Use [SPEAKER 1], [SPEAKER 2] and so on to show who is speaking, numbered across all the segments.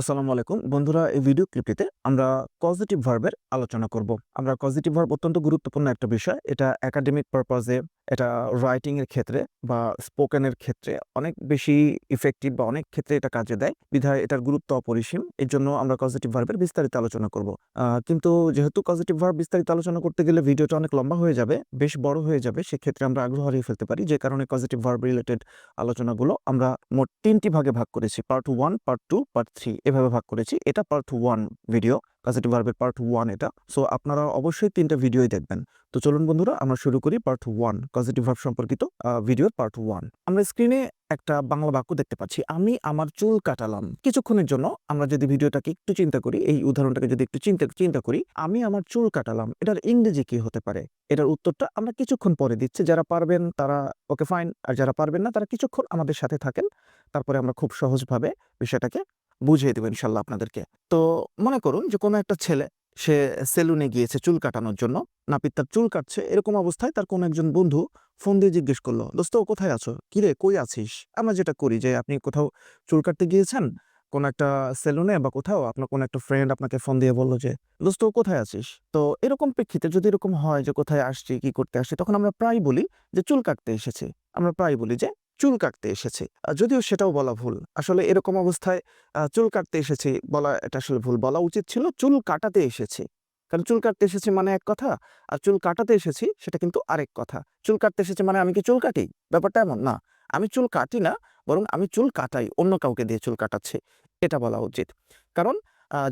[SPEAKER 1] আসসালামু আলাইকুম। বন্ধুরা, এই ভিডিও ক্লিপটিতে আমরা পজিটিভ ভার্বের আলোচনা করব। আমরা পজিটিভ ভার্ব অত্যন্ত গুরুত্বপূর্ণ একটা বিষয়, এটা একাডেমিক পারপাজে এটা রাইটিংয়ের ক্ষেত্রে বা স্পোকেনের ক্ষেত্রে অনেক বেশি ইফেক্টিভ বা অনেক ক্ষেত্রে এটা কাজে দেয়। বিধায় এটার গুরুত্ব অপরিসীম। এর জন্য আমরা পজিটিভ ভার্বের বিস্তারিত আলোচনা করব। কিন্তু যেহেতু পজিটিভ ভার্ব বিস্তারিত আলোচনা করতে গেলে ভিডিওটা অনেক লম্বা হয়ে যাবে, বেশ বড় হয়ে যাবে, সেক্ষেত্রে আমরা আগ্রহ হারিয়ে ফেলতে পারি। যে কারণে পজিটিভ ভার্ব রিলেটেড আলোচনাগুলো আমরা মোট তিনটি ভাগে ভাগ করেছি। Part one part two part three এভাবে ভাগ করেছি। এটা পার্ট ওয়ান ভিডিও পজিটিভ ভার্বের পার্ট ওয়ান এটা। সো আপনারা অবশ্যই তিনটা ভিডিওই দেখবেন। তো চলুন বন্ধুরা, আমরা শুরু করি পার্ট ওয়ান পজিটিভ ভার্ব সম্পর্কিত ভিডিওর পার্ট ওয়ান আমরা স্ক্রিনে একটা বাংলা বাক্য দেখতে পাচ্ছি। আমি আমার চুল কাটালাম। কিছুক্ষণের জন্য আমরা যদি ভিডিওটাকে একটু চিন্তা করি, এই উদাহরণটাকে যদি একটু চিন্তা চিন্তা করি, আমি আমার চুল কাটালাম। এটার ইংরেজি কি হতে পারে? এটার উত্তরটা আমরা কিছুক্ষণ পরে দিচ্ছি। যারা পারবেন তারা ওকে ফাইন আর যারা পারবেন না, তারা কিছুক্ষণ আমাদের সাথে থাকেন। তারপরে আমরা খুব সহজভাবে বিষয়টাকে বুঝিয়ে দেবো ইনশাল্লাহ আপনাদেরকে। তো মনে করুন যে কোনো একটা ছেলে, সে সেলুনে গিয়েছে চুল কাটানোর জন্য, নাপিত তার চুল কাটছে, এরকম অবস্থায় তার কোনো একজন বন্ধু ফোন দিয়ে জিজ্ঞেস করল, দোস্ত কোথায় আছো? কিরে কই আছিস? আমরা যেটা করি যে আপনি কোথাও চুল কাটতে গিয়েছেন, কোন একটা সেলুনে বা কোথাও আপনার কোন একটা ফ্রেন্ড আপনাকে ফোন দিয়ে বলল যে, দোস্ত কোথায় আছিস? তো এরকম প্রেক্ষিতে যদি এরকম হয় যে কোথায় আসছি, কি করতে আসছি, তখন আমরা প্রায় বলি যে চুল কাটতে এসেছে। আমরা প্রায় বলি যে চুল কাটতে এসেছে। যদিও সেটাও বলা ভুল। আসলে এরকম অবস্থায় চুল কাটতে এসেছি বলা, এটা আসলে ভুল। বলা উচিত ছিল চুল কাটাতে এসেছি। কারণ চুল কাটতে এসেছি মানে এক কথা, আর চুল কাটাতে এসেছি সেটা কিন্তু আরেক কথা। চুল কাটতে এসেছি মানে আমি কি চুল কাটি? ব্যাপারটা এমন না। আমি চুল কাটি না, বরং আমি চুল কাটাই, অন্য কাউকে দিয়ে চুল কাটাচ্ছি। এটা বলা উচিত। কারণ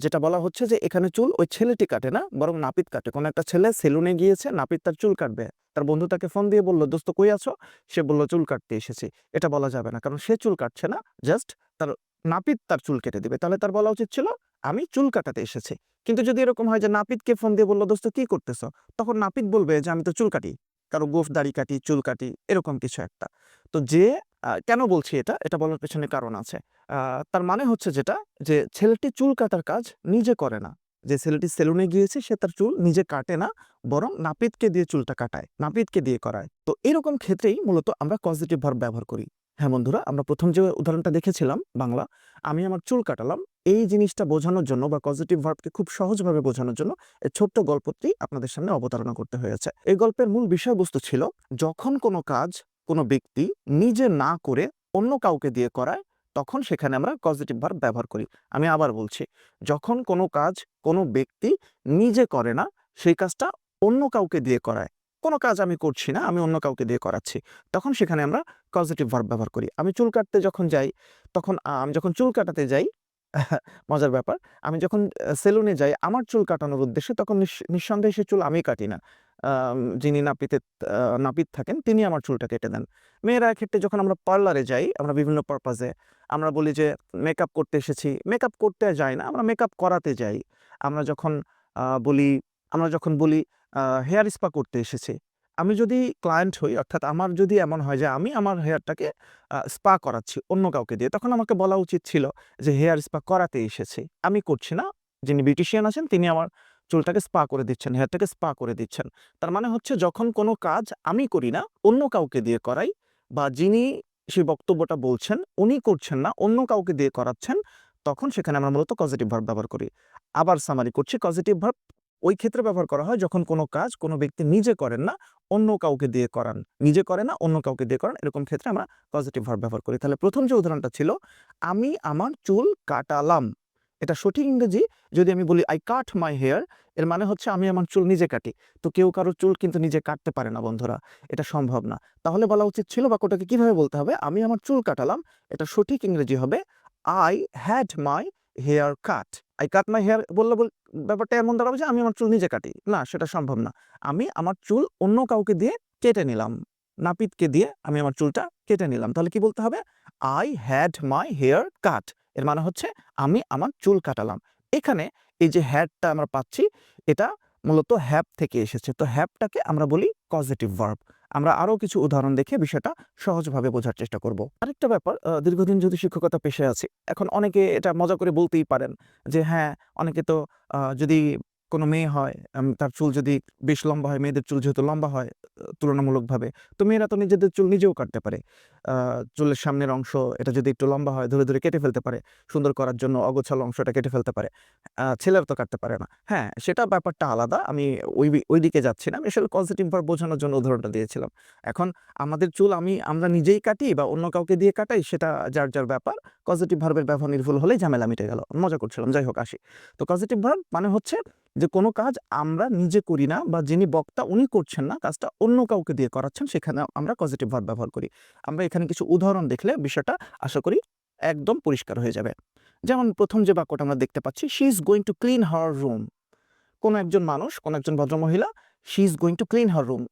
[SPEAKER 1] যেটা বলা হচ্ছে যে এখানে চুল ওই ছেলেটি কাটে না, বরং নাপিত কাটে। কোনো একটা ছেলে সেলুনে গিয়েছে, নাপিত তার চুল কাটবে। তার বন্ধু তাকে ফোন দিয়ে বলল, দোস্ত, কই আছো? সে বলল, চুল কাটতে এসেছি। এটা বলা যাবে না, কারণ সে চুল কাটছে না, জাস্ট তার নাপিত তার চুল কেটে দিবে। তাহলে তার বলা উচিত ছিল, আমি চুল কাটাতে এসেছি। কিন্তু যদি এরকম হয় যে নাপিতকে ফোন দিয়ে বলল, দোস্ত, কি করতেছো? তখন নাপিত বলবে যে, আমি তো চুল কাটি। কারও গোফ, দাড়ি কাটি, চুল কাটি, এরকম কিছু একটা। তো যে কেন বলছি এটা? এটা বলার পেছনে কারণ আছে। তার মানে হচ্ছে যেটা? যে ছেলেটি চুল কাটার কাজ নিজে করে না। যে ছেলেটি সেলুনে গিয়েছে, সে তার চুল নিজে কাটে না, বরং নাপিতকে দিয়ে চুলটা কাটায়, নাপিতকে দিয়ে করায়। তো এরকম ক্ষেত্রেই মূলত আমরা পজিটিভ ভার্ব ব্যবহার করি। হ্যাঁ বন্ধুরা, আমরা প্রথম যে উদাহরণটা দেখেছিলাম, বাংলা, আমি আমার চুল কাটালাম, এই জিনিসটা বোঝানোর জন্য বা পজিটিভ ভার্বকে খুব সহজভাবে বোঝানোর জন্য এই ছোট্ট গল্পটি আপনাদের সামনে অবতারণা করতে হয়েছে। এই গল্পের মূল বিষয়বস্তু ছিল, যখন কোনো কাজ কোনো ব্যক্তি নিজে না করে অন্য কাউকে দিয়ে করায়, তখন সেখানে আমরা পজিটিভ ভার্ব ব্যবহার করি। আমি আবার বলছি, যখন কোনো কাজ কোনো ব্যক্তি নিজে করে না, সেই কাজটা অন্য কাউকে দিয়ে করায়। কোনো কাজ আমি করছি না, আমি অন্য কাউকে দিয়ে করাচ্ছি। তখন সেখানে আমরা পজিটিভ ভার্ব ব্যবহার করি। আমি চুল কাটতে যখন যাই, তখন আমি যখন চুল কাটাতে যাই, মজার ব্যাপার, আমি যখন সেলুনে যাই, আমার চুল কাটানোর উদ্দেশ্যে তখন নিঃস- নিঃসন্দেহে সে চুল আমি কাটি না। যিনি নাপিতে নাপিত থাকেন, তিনি আমার চুলটা কেটে দেন। মেয়েরা ক্ষেত্রে যখন আমরা পার্লারে যাই, আমরা বিভিন্ন পারপাজে আমরা বলি যে, মেকআপ করতে এসেছি। মেকআপ করতে যাই না, আমরা মেকআপ করাতে যাই। আমরা যখন বলি, আমরা যখন বলি হেয়ার স্পা করতে এসেছি। আমি যদি ক্লায়েন্ট হই, অর্থাৎ আমার যদি এমন হয় যে, আমি আমার হেয়ারটাকে স্পা করাচ্ছি অন্য কাউকে দিয়ে, তখন আমাকে বলা উচিত ছিল যে, হেয়ার স্পা করাতে এসেছি। আমি করছি না। যিনি বিউটিশিয়ান আছেন, তিনি আমার চুলটাকে স্পা করে দিচ্ছেন, হেয়ারটাকে স্পা করে দিচ্ছেন। তার মানে হচ্ছে যখন কোনো কাজ আমি করি না, অন্য কাউকে দিয়ে করাই বা যিনি সেই বক্তব্যটা বলছেন, উনি করছেন না, অন্য কাউকে দিয়ে করাচ্ছেন, তখন সেখানে আমরা মূলত পজিটিভ ভার্ব ব্যবহার করি। আবার সামারি করছি পজিটিভ ভার্ব ওই ক্ষেত্রে ব্যবহার করা হয় যখন কোনো কাজ কোনো ব্যক্তি নিজে করেন না, অন্য কাউকে দিয়ে করান। নিজে করে না, অন্য কাউকে দিয়ে করান, এরকম ক্ষেত্রে আমরা পজিটিভ ভার্ব ব্যবহার করি। তাহলে প্রথম যে উদাহরণটা ছিল, আমি আমার চুল কাটালাম। এটা সঠিক ইংরেজি যদি আমি বলি আই কাট মাই হেয়ার এর মানে হচ্ছে আমি আমার চুল নিজে কাটি। তো কেউ কারও চুল কিন্তু নিজে কাটতে পারে না, বন্ধুরা। এটা সম্ভব না। তাহলে বলা উচিত ছিল বাক্যটাকে কীভাবে বলতে হবে? আমি আমার চুল কাটালাম, এটা সঠিক ইংরেজি হবে I had my hair cut I cut my hair বললে বল, ব্যাপারটা এমন দাঁড়াবে যে আমি আমার চুল নিজে কাটি। না, সেটা সম্ভব না। আমি আমার চুল অন্য কাউকে দিয়ে কেটে নিলাম। নাপিতকে দিয়ে আমি আমার চুলটা কেটে নিলাম। তাহলে কি বলতে হবে? I had my hair cut এর মানে হচ্ছে আমি আমার চুল কাটালাম। এখানে এই যে হ্যাডটা আমরা পাচ্ছি, এটা মূলত হ্যাপ থেকে এসেছে। তো হ্যাপটাকে আমরা বলি পজিটিভ ভার্ব আমরা আরও কিছু উদাহরণ দেখে বিষয়টা সহজভাবে বোঝার চেষ্টা করব। আরেকটা ব্যাপার দীর্ঘদিন যদি শিক্ষকতা পেশায় আছি, এখন অনেকে এটা মজা করে বলতেই পারেন যে হ্যাঁ অনেকে তো যদি কোনো মেয়ে হয় তার চুল যদি বেশ লম্বা হয়, মেয়েদের চুল যেহেতু লম্বা হয় তুলনামূলকভাবে, তো মেয়েরা তো নিজেদের চুল নিজেও কাটতে পারে। চুলের সামনের অংশ, এটা যদি একটু লম্বা হয়, ধরে ধরে কেটে ফেলতে পারে। সুন্দর করার জন্য অগোছালো অংশটা কেটে ফেলতে পারে। ছেলেরা তো কাটতে পারে না। হ্যাঁ সেটা ব্যাপারটা আলাদা। আমি ওই ওই দিকে যাচ্ছি না। আমি আসলে পজিটিভ ভার বোঝানোর জন্য উদাহরণটা দিয়েছিলাম। এখন আমাদের চুল আমি, আমরা নিজেই কাটি বা অন্য কাউকে দিয়ে কাটাই, সেটা যার যার ব্যাপার। পজিটিভ ভার্বের ব্যবহার নির্ভুল হলেই ঝামেলা মিটে গেল। মজা করছিলাম। যাই হোক, আসি। তো পজিটিভ ভার্ব মানে হচ্ছে যে কোনো কাজ আমরা নিজে করি না বা যিনি বক্তা উনি করছেন না, কাজটা অন্য কাউকে দিয়ে করাচ্ছেন, সেখানে আমরা পজিটিভ ভার্ব ব্যবহার করি। আমরা এখানে কিছু উদাহরণ দেখলে বিষয়টা আশা করি একদম পরিষ্কার হয়ে যাবে। যেমন প্রথম যে বাক্যটা আমরা দেখতে পাচ্ছি she is going to clean her room কোনো একজন মানুষ, কোনো একজন ভদ্রমহিলা she is going to clean her room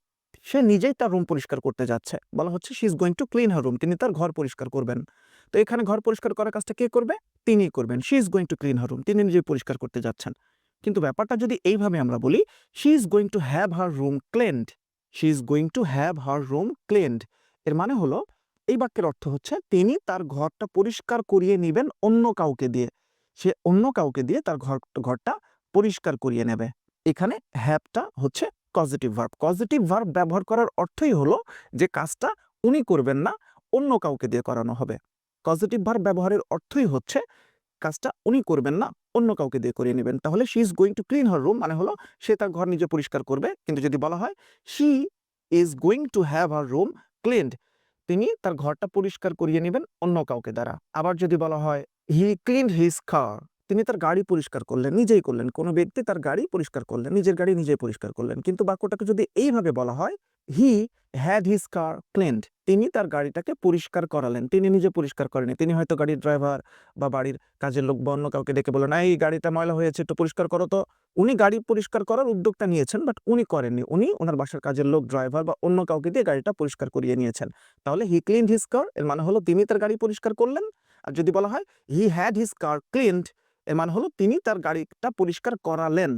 [SPEAKER 1] সে নিজেই তার রুম পরিষ্কার করতে যাচ্ছে। বলা হচ্ছে she is going to clean her room তিনি তার ঘর পরিষ্কার করবেন। তো এখানে ঘর পরিষ্কার করার কাজটা কে করবে? তিনিই করবেন। She is going to clean her room তিনি নিজেই পরিষ্কার করতে যাচ্ছেন। কিন্তু ব্যাপারটা যদি এইভাবে আমরা বলি she is going to have her room cleaned she is going to have her room cleaned এর মানে হলো, এই বাক্যের অর্থ হচ্ছে তিনি তার ঘরটা পরিষ্কার করিয়ে নেবেন অন্য কাউকে দিয়ে। সে অন্য কাউকে দিয়ে তার ঘর, ঘরটা পরিষ্কার করিয়ে নেবে। এখানে হ্যাভটা হচ্ছে পজিটিভ ভার্ব পজিটিভ ভার্ব ব্যবহার করার অর্থই হলো যে কাজটা উনি করবেন না, অন্য কাউকে দিয়ে করানো হবে। পজিটিভ ভার্ব ব্যবহারের অর্থই হচ্ছে কাজটা উনি করবেন না, অন্য কাউকে দিয়ে করিয়ে নেবেন। তাহলে she is going to clean her room মানে হলো সে তার ঘর নিজে পরিষ্কার করবে। কিন্তু যদি বলা হয় she is going to have her room cleaned তিনি তার ঘরটা পরিষ্কার করিয়ে নেবেন অন্য কাউকে দ্বারা। আবার যদি বলা হয় হি ক্লিন হিজ কার তিনি তার গাড়ি পরিষ্কার করলেন, নিজেই করলেন। কোনো ব্যক্তি তার গাড়ি পরিষ্কার করলেন, নিজের গাড়ি নিজেই পরিষ্কার করলেন। কিন্তু বাক্যটাকে যদি এইভাবে বলা হয় he had his car cleaned তিনি তার গাড়িটাকে পরিষ্কার করালেন। তিনি নিজে পরিষ্কার করেনি। তিনি হয়তো গাড়ির ড্রাইভার বা বাড়ির কাজের লোক বা অন্য কাউকে ডেকে বলেন এই গাড়িটা ময়লা হয়েছে, একটু পরিষ্কার করো তো। উনি গাড়ি পরিষ্কার করার উদ্যোগটা নিয়েছেন বাট উনি করেননি। উনি ওনার বাসার কাজের লোক ড্রাইভার বা অন্য কাউকে দিয়ে গাড়িটা পরিষ্কার করিয়ে নিয়েছেন। তাহলে হি ক্লিন হিজ কার এর মানে হলো তিনি তার গাড়ি পরিষ্কার করলেন। আর যদি বলা হয় he had his car cleaned এর মানে হলো তিনি তার গাড়িটা পরিষ্কার করালেন।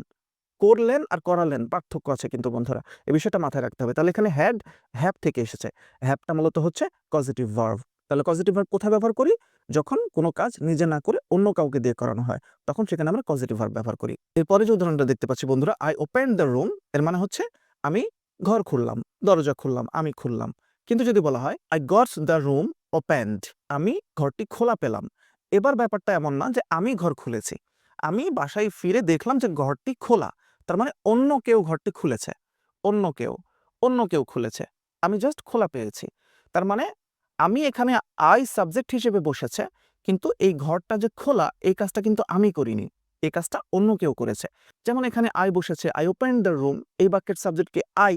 [SPEAKER 1] করলেন আর করালেন, পার্থক্য আছে কিন্তু বন্ধুরা। এই বিষয়টা মাথায় রাখতে হবে। তাহলে এখানে হ্যাড হ্যাপ থেকে এসেছে। হ্যাপটা মূলত হচ্ছে পজিটিভ ভার্ভ তাহলে পজিটিভ ভার্ব কোথায় ব্যবহার করি? যখন কোনো কাজ নিজে না করে অন্য কাউকে দিয়ে করানো হয়, তখন সেখানে আমরা পজিটিভ ভার্ব ব্যবহার করি। এরপরে যে উদাহরণটা দেখতে পাচ্ছি বন্ধুরা আই ওপেন দ্য রুম এর মানে হচ্ছে আমি ঘর খুললাম, দরজা খুললাম, আমি খুললাম। কিন্তু যদি বলা হয় I gots the room opened আমি ঘরটি খোলা পেলাম। এবার ব্যাপারটা এমন না যে আমি ঘর খুলেছি। আমি বাসায় ফিরে দেখলাম যে ঘরটি খোলা। তার মানে অন্য কেউ ঘরটি খুলেছে। অন্য কেউ অন্য কেউ খুলেছে। আমি জাস্ট খোলা পেয়েছি। তার মানে আমি এখানে আই সাবজেক্ট হিসেবে বসেছে, কিন্তু এই ঘরটা যে খোলা, এই কাজটা কিন্তু আমি করিনি। এই কাজটা অন্য কেউ করেছে। যেমন এখানে আই বসেছে আই ওপেন দ্য রুম এই বাক্যের সাবজেক্টকে আই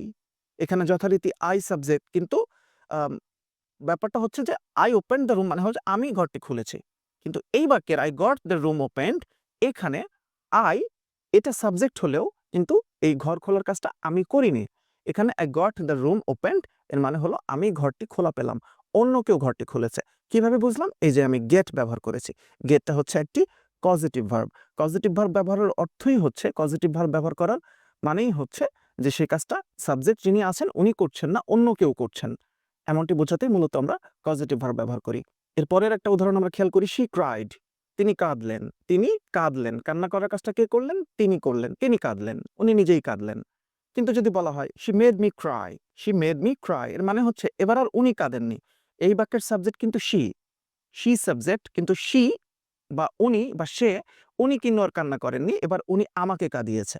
[SPEAKER 1] এখানে যথারীতি আই সাবজেক্ট কিন্তু ব্যাপারটা হচ্ছে যে আই ওপেন দ্য রুম মানে হচ্ছে আমি ঘরটি খুলেছি। কিন্তু এই বাক্যের I got the room opened এখানে আই এটা সাবজেক্ট হলেও কিন্তু এই ঘর খোলার কাজটা আমি করিনি। এখানে I got the room opened এর মানে হলো আমি ঘরটি খোলা পেলাম। অন্য কেউ ঘরটি খুলেছে। কীভাবে বুঝলাম? এই যে আমি গেট ব্যবহার করেছি। গেটটা হচ্ছে একটি পজিটিভ ভার্ব পজিটিভ ভার্ব ব্যবহারের অর্থই হচ্ছে পজিটিভ ভার্ব ব্যবহার করার মানেই হচ্ছে যে সেই কাজটা সাবজেক্ট যিনি আছেন, উনি করছেন না, অন্য কেউ করছেন। এমনটি বোঝাতেই মূলত আমরা পজিটিভ ভার্ব ব্যবহার করি। এরপরের একটা উদাহরণ আমরা খেয়াল করি শি ক্রাইড তিনি কাঁদলেন তিনি কাঁদলেন। কান্না করার কাজটা কে করলেন? তিনি করলেন, তিনি কাঁদলেন, উনি নিজেই কাঁদলেন। কিন্তু যদি বলা হয় she made me cry she made me cry এর মানে হচ্ছে, এবার আর উনি কাঁদেননি। এই বাক্যের সাবজেক্ট কিন্তু শি শি সাবজেক্ট কিন্তু শি বা উনি বা সে, উনি কিন্তু আর কান্না করেননি, এবার উনি আমাকে কাঁদিয়েছে।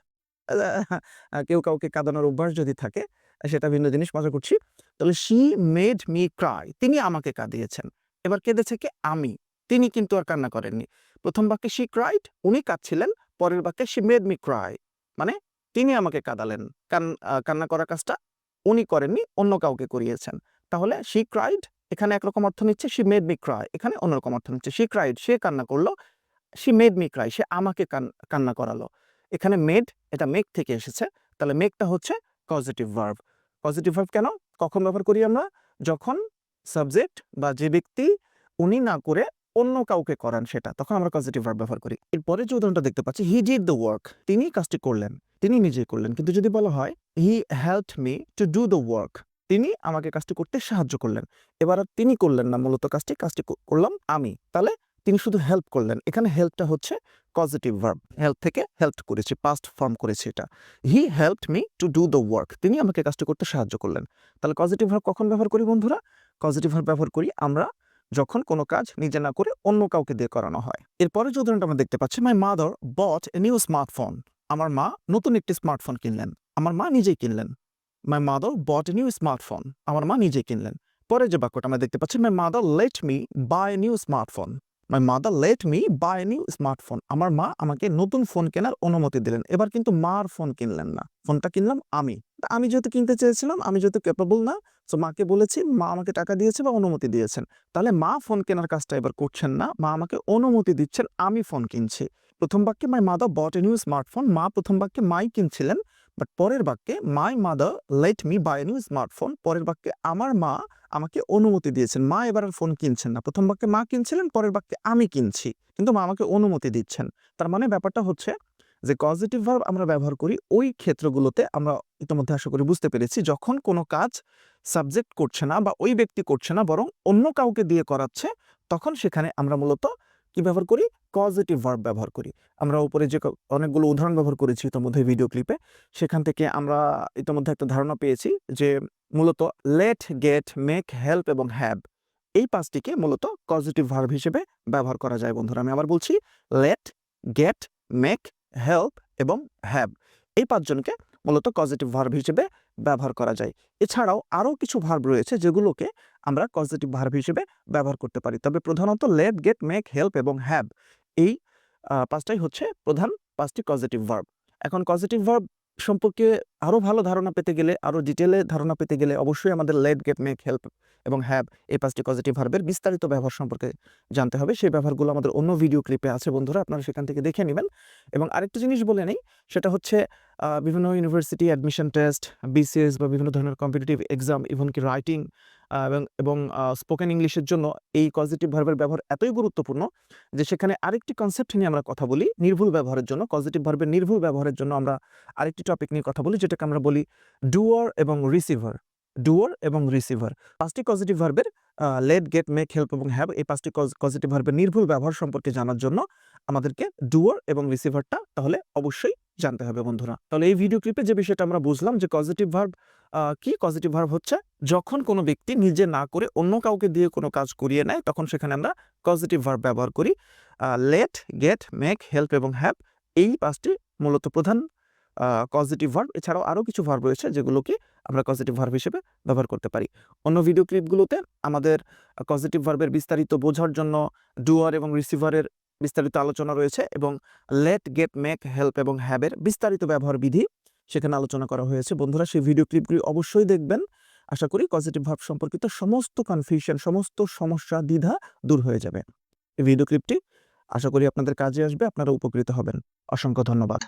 [SPEAKER 1] কেউ কাউকে কাঁদানোর অভ্যাস যদি থাকে, সেটা ভিন্ন জিনিস, মজা করছি। তাহলে শি মেড মি ক্রাই তিনি আমাকে কাঁদিয়েছেন। এবার কেঁদেছে কে? আমি। তিনি কিন্তু আর কান্না করেননি। প্রথম বাক্যে শি ক্রাইড উনি কাঁদছিলেন, পরের বাক্যে শি মেড মি ক্রাই মানে তিনি আমাকে কাঁদালেন। কান কান্না করার কাজটা উনি করেননি, অন্য কাউকে করিয়েছেন। তাহলে শি ক্রাইড এখানে একরকম অর্থ নিচ্ছে শি মেড মি ক্রাই এখানে অন্যরকম অর্থ নিচ্ছে শি ক্রাইড সে কান্না করল শি মেড মি ক্রাই সে আমাকে কান্না করালো। এখানে মেড এটা মেক থেকে এসেছে, তাহলে মেকটা হচ্ছে পজিটিভ ভার্ব পজিটিভ ভার্ব কেন? কখন ব্যবহার করি আমরা? যখন সাবজেক্ট বা যে ব্যক্তি উনি না করে অন্য কাউকে করান সেটা, তখন আমরা পজিটিভ ভার্ব ব্যবহার করি। এরপরে যে উদাহরণটা দেখতে পাচ্ছি হি ডিড দ্য ওয়ার্ক তিনি কাজটি করলেন, তিনি নিজেই করলেন। কিন্তু যদি বলা হয় he help me to do the work তিনি আমাকে কাজটি করতে সাহায্য করলেন। এবার তিনি করলেন না, মূলত কাজটি কাজটি করলাম আমি। তাহলে তিনি শুধু হেল্প করলেন। এখানে হেল্পটা হচ্ছে পজিটিভ ভার্ব হেল্প থেকে হেল্প করেছি পাস্ট ফর্ম করেছি এটা। He help me to do the work তিনি আমাকে কাজটি করতে সাহায্য করলেন। তাহলে পজিটিভ ভার্ব কখন ব্যবহার করি বন্ধুরা? পজিটিভ ভার্ব ব্যবহার করি আমরা যখন কোনো কাজ নিজে না করে অন্য কাউকে দিয়ে করানো হয়। এরপরে যে উদাহরণটা আমরা দেখতে পাচ্ছি my mother bought a new smartphone আমার মা নতুন একটি স্মার্টফোন কিনলেন। আমার মা নিজেই কিনলেন। My mother bought a new smartphone আমার মা নিজেই কিনলেন। পরে যে বাক্যটা আমরা দেখতে পাচ্ছি my mother let me buy new smartphone my mother let me buy new smartphone আমার মা আমাকে নতুন ফোন কেনার অনুমতি দিলেন। এবার কিন্তু মার ফোন কিনলেন না। ফোনটা কিনলাম আমি। আমি যেহেতু কিনতে চেয়েছিলাম, আমি যেহেতু ক্যাপেবল না তো মাকে বলেছি, মা আমাকে টাকা দিয়েছে বা অনুমতি দিয়েছেন। তাহলে মা ফোন কেনার কাজটা এবার করছেন না। মা আমাকে অনুমতি দিচ্ছেন, আমি ফোন কিনছি। প্রথম বাক্যে my mother bought a new smartphone মা প্রথম বাক্যে মাই কিনছিলেন বাট পরের বাক্যে my mother let me buy new smartphone পরের বাক্যে আমার মা আমাকে অনুমতি দিয়েছেন। মা এবার আর ফোন কিনছেন না। প্রথম বাক্যে মা কিনছিলেন, পরের বাক্যে আমি কিনছি। কিন্তু মা আমাকে অনুমতি দিচ্ছেন। তার মানে ব্যাপারটা হচ্ছে যে পজিটিভ ভাব আমরা ব্যবহার করি ওই ক্ষেত্রগুলোতে আমরা ইতিমধ্যে আশা করি বুঝতে পেরেছি, যখন কোনো কাজ সাবজেক্ট করছে না বা ওই ব্যক্তি করছে না, বরং অন্য কাউকে দিয়ে করাচ্ছে, তখন সেখানে আমরা মূলত কি ব্যবহার করি? পজিটিভ ভার্ব ব্যবহার করি। আমরা উপরে যে অনেকগুলো উদাহরণ ব্যবহার করেছি ইতিমধ্যে ভিডিও ক্লিপে সেখান থেকে আমরা ইতিমধ্যে একটা ধারণা পেয়েছি যে মূলত লেট গেট মেক হেল্প এবং হ্যাব এই পাঁচটিকে মূলত পজিটিভ ভার্ব হিসেবে ব্যবহার করা যায় বন্ধুরা। আমি আবার বলছি লেট গেট মেক হেল্প এবং হ্যাব এই পাঁচজনকে মূলত পজিটিভ ভার্ব হিসেবে ব্যবহার করা যায়। এছাড়াও আরও কিছু ভার্ব রয়েছে যেগুলোকে আমরা পজিটিভ ভার্ব হিসেবে ব্যবহার করতে পারি। তবে প্রধানত লেট গেট মেক হেল্প এবং হ্যাভ এই পাঁচটাই হচ্ছে প্রধান পাঁচটি পজিটিভ ভার্ব এখন পজিটিভ ভার্ব সম্পর্কে আরও ভালো ধারণা পেতে গেলে আরও ডিটেলে ধারণা পেতে গেলে অবশ্যই আমাদের লেট গেট মেক হেল্প এবং হ্যাভ এই পাঁচটি পজিটিভ ভার্বের বিস্তারিত ব্যবহার সম্পর্কে জানতে হবে। সেই ব্যবহারগুলো আমাদের অন্য ভিডিও ক্লিপে আছে, বন্ধুরা, আপনারা সেখান থেকে দেখে নেবেন। এবং আরেকটা জিনিস বলে নেই, সেটা হচ্ছে বিভিন্ন ইউনিভার্সিটি অ্যাডমিশন টেস্ট বিসিএস বা বিভিন্ন ধরনের কম্পিটিটিভ এক্সাম ইভনকি রাইটিং এবং এবং স্পোকেন ইংলিশের জন্য এই পজিটিভ ভার্বের ব্যবহার এতই গুরুত্বপূর্ণ যে সেখানে আরেকটি কনসেপ্ট নিয়ে আমরা কথা বলি, নির্ভুল ব্যবহারের জন্য। পজিটিভ ভার্বের নির্ভুল ব্যবহারের জন্য আমরা আরেকটি টপিক নিয়ে কথা বলি, যেটাকে আমরা বলি ডুয়ার এবং রিসিভার ডুয়ার এবং রিসিভার পাঁচটি পজিটিভ ভার্বের লেট গেট মেক হেল্প এবং হ্যাভ এই পাঁচটি পজিটিভ ভার্বের নির্ভুল ব্যবহার সম্পর্কে জানার জন্য আমাদেরকে ডুয়ার এবং রিসিভারটা তাহলে অবশ্যই জানতে হবে বন্ধুরা। তাহলে এই ভিডিও ক্লিপে যে বিষয়টা আমরা বুঝলাম যে পজিটিভ ভার্ব কি পজিটিভ ভার্ব হচ্ছে? যখন কোনো ব্যক্তি নিজে না করে অন্য কাউকে দিয়ে কোনো কাজ করিয়ে নেয়, তখন সেখানে আমরা পজিটিভ ভার্ব ব্যবহার করি। লেট গেট মেক হেল্প এবং হ্যাভ এই পাঁচটি মূলত প্রধান পজিটিভ ভার্ব এছাড়াও আরও কিছু ভার্ব রয়েছে যেগুলোকে আমরা পজিটিভ ভার্ব হিসেবে ব্যবহার করতে পারি। অন্য ভিডিও ক্লিপগুলোতে আমাদের পজিটিভ ভার্বের বিস্তারিত বোঝার জন্য ডুয়ার এবং রিসিভারের বিস্তারিত আলোচনা রয়েছে এবং লেট গেট মেক হেল্প এবং হ্যাবের বিস্তারিত ব্যবহার বিধি সেখানে আলোচনা করা হয়েছে। বন্ধুরা, সেই ভিডিও ক্লিপগুলি অবশ্যই দেখবেন। আশা করি পজিটিভ ভার্ব সম্পর্কিত সমস্ত কনফিউশন সমস্ত সমস্যা, দ্বিধা দূর হয়ে যাবে। এই ভিডিও ক্লিপটি আশা করি আপনাদের কাজে আসবে, আপনারা উপকৃত হবেন। অসংখ্য ধন্যবাদ।